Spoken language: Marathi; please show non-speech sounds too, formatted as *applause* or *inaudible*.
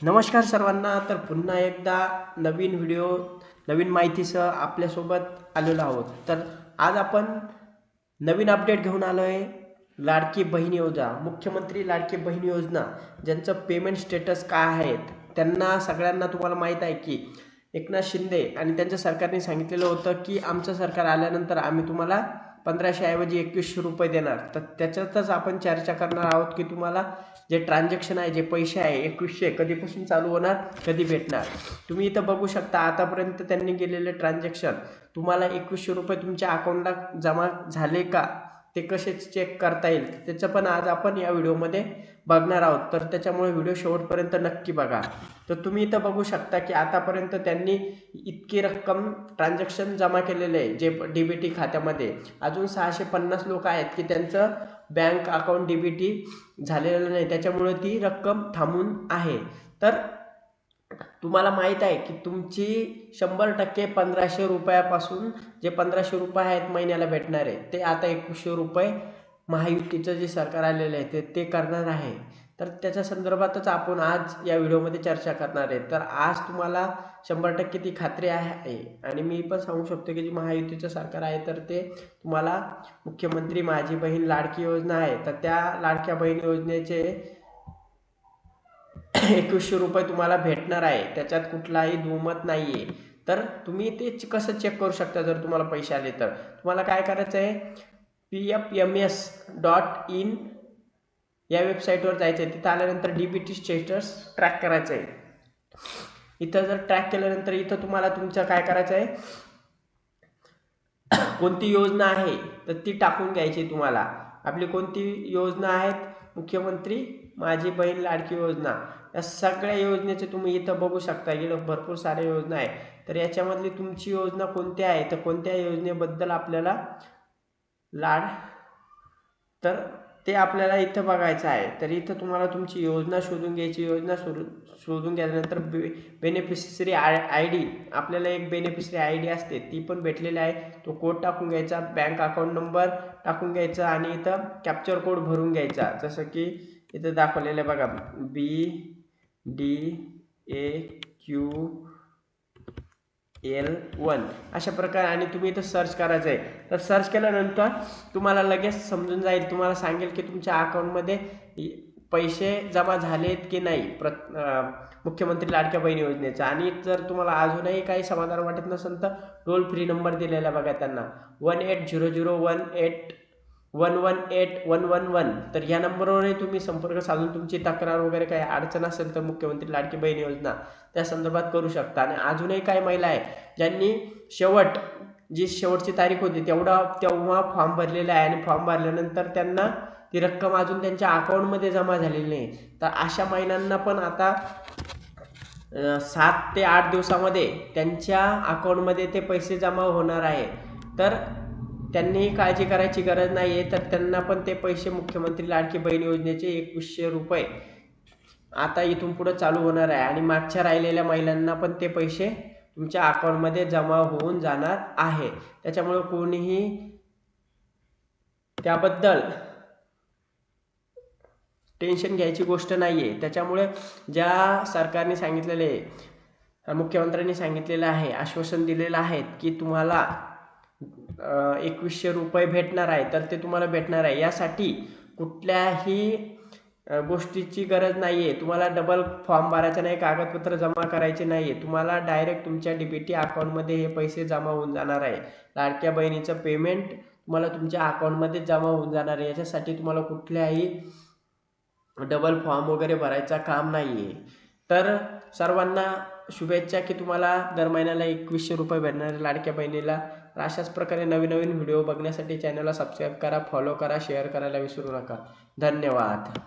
नमस्कार सर्वांना तर पुन्हा एकदा नवीन व्हिडिओ नवीन माहितीसह आपल्यासोबत आलेलो आहोत. तर आज आपण नवीन अपडेट घेऊन आलो आहे लाडकी बहीण योजना मुख्यमंत्री लाडकी बहीण योजना ज्यांचं पेमेंट स्टेटस काय आहेत त्यांना सगळ्यांना तुम्हाला माहीत आहे की एकनाथ शिंदे आणि त्यांच्या सरकारने सांगितलेलं होतं की आमचं सरकार आल्यानंतर आम्ही तुम्हाला पंधराशे ऐवजी एकवीसशे रुपये देणार. तर त्याच्यातच आपण चर्चा करणार आहोत की तुम्हाला जे ट्रान्झॅक्शन आहे जे पैसे आहे एकवीसशे कधीपासून चालू होणार कधी भेटणार. तुम्ही इथं बघू शकता आतापर्यंत त्यांनी केलेले ट्रान्झॅक्शन तुम्हाला एकवीसशे रुपये तुमच्या अकाउंटला जमा झाले का? ते कसे चेक करता येईल त्याचं पण आज आपण या व्हिडिओमध्ये बघणार आहोत. तर त्याच्यामुळे व्हिडिओ शेवटपर्यंत नक्की बघा. तर तुम्ही इथं बघू शकता की आतापर्यंत त्यांनी इतकी रक्कम ट्रान्झॅक्शन जमा केलेले आहे जे डी बी टी खात्यामध्ये. अजून सहाशे पन्नास लोक आहेत की त्यांचं bank account D B T झालेलं नाही. त्याच्यामुळे ती रक्कम थांबून आहे. तर तुम्हाला माहीत आहे की तुमची शंभर टक्के पंधराशे रुपयापासून जे पंधराशे रुपये आहेत महिन्याला भेटणार आहे ते आता एकवीसशे रुपये महायुतीचं जे सरकार आलेलं आहे ते ते करणार आहे. तर त्याच्या संदर्भातच आपण आज या व्हिडिओमध्ये चर्चा करणार आहे. तर आज तुम्हाला शंभर टक्के ती खात्री आहे आणि मी पण सांगू शकतो की जे महायुतीचं सरकार आहे तर ते तुम्हाला मुख्यमंत्री माझी बहीण लाडकी योजना आहे. तर त्या लाडक्या बहीण योजनेचे *laughs* एकवीसशे रुपये तुम्हाला भेटणार आहे. त्याच्यात कुठलाही दुमत नाही आहे तर तुम्ही ते च- कसं चेक करू शकता जर तुम्हाला पैसे आले तर? तुम्हाला काय करायचं आहे? P F M S dot in या वेबसाईटवर जायचं आहे तिथं आल्यानंतर D B T status track करायचं आहे इथं जर ट्रॅक केल्यानंतर इथं तुम्हाला तुमचं काय करायचं आहे *coughs* कोणती योजना आहे? तर ती टाकून घ्यायची तुम्हाला. आपली कोणती योजना आहेत? मुख्यमंत्री माझी बहीण लाडकी योजना या सगळ्या योजनेचे तुम्ही इथं बघू शकता. इकडं भरपूर साऱ्या योजना आहे तर याच्यामधली तुमची योजना कोणती आहे? तर कोणत्या योजनेबद्दल आपल्याला लाड तर ते आपल्याला इथं बघायचं आहे. तर इथं तुम्हाला तुमची योजना शोधून घ्यायची योजना शोधून शोधून घेतल्यानंतर बे बेनिफिशरी आय आय डी आपल्याला एक बेनिफिशरी आय डी असते. ती पण भेटलेली आहे. तो कोड टाकून घ्यायचा बँक अकाउंट नंबर टाकून घ्यायचा आणि इथं कॅप्चर कोड भरून घ्यायचा. जसं की इथं दाखवलेलं आहे बघा. B D A Q L one अशा प्रकारे आणि तुम्ही इथं सर्च करायचं आहे तर सर्च केल्यानंतर तुम्हाला लगेच समजून जाईल तुम्हाला सांगेल की तुमच्या अकाउंटमध्ये पैसे जमा झालेत की नाही प्र मुख्यमंत्री लाडक्या बहीण योजनेचा. आणि जर तुम्हाला अजूनही काही समाधान वाटत नसेल तर टोल फ्री नंबर दिलेला बघा त्यांना. One eight zero zero one eight one one eight one one one तर या नंबरवरही तुम्ही संपर्क साधून तुमची तक्रार वगैरे काही अडचण असेल तर मुख्यमंत्री लाडकी बहीण योजना त्या संदर्भात करू शकता आणि अजूनही काही महिला आहे ज्यांनी शेवट जी शेवटची तारीख होती तेवढा तेव्हा फॉर्म भरलेला आहे आणि फॉर्म भरल्यानंतर त्यांना ती रक्कम अजून त्यांच्या अकाउंटमध्ये जमा झालेली नाही तर अशा महिलांना पण आता सात ते आठ दिवसामध्ये त्यांच्या अकाउंटमध्ये ते पैसे जमा होणार आहे तर त्यांनीही काळजी करायची गरज नाही आहे तर त्यांना पण ते पैसे मुख्यमंत्री लाडकी बहीण योजनेचे एकवीसशे रुपये आता इथून पुढं चालू होणार आहे. आणि मागच्या राहिलेल्या महिलांना पण ते पैसे तुमच्या अकाउंटमध्ये जमा होऊन जाणार आहे. त्याच्यामुळे कोणीही त्याबद्दल टेन्शन घ्यायची गोष्ट नाही आहे त्याच्यामुळे ज्या सरकारने सांगितलेले मुख्यमंत्र्यांनी सांगितलेलं आहे आश्वासन दिलेलं आहे की तुम्हाला एकवीसशे रुपये भेटणार आहे तर ते तुम्हाला भेटणार आहे. यासाठी कुठल्याही गोष्टीची गरज नाही आहे तुम्हाला डबल फॉर्म भरायचा नाही कागदपत्र जमा करायचे नाही आहे तुम्हाला डायरेक्ट तुमच्या डी बी टी अकाउंटमध्ये हे पैसे जमा होऊन जाणार आहे. लाडक्या बहिणीचं पेमेंट तुम्हाला तुमच्या अकाउंटमध्ये जमा होऊन जाणार आहे. याच्यासाठी तुम्हाला कुठल्याही डबल फॉर्म वगैरे भरायचा काम नाही आहे तर सर्वांना शुभेच्छा की तुम्हाला दर महिन्याला एकवीसशे रुपये भेटणार आहे लाडक्या बहिणीला. तर अशाच प्रकारे नवीन नवीन व्हिडिओ बघण्यासाठी चॅनलला सबस्क्राईब करा फॉलो करा शेअर करायला विसरू नका. धन्यवाद.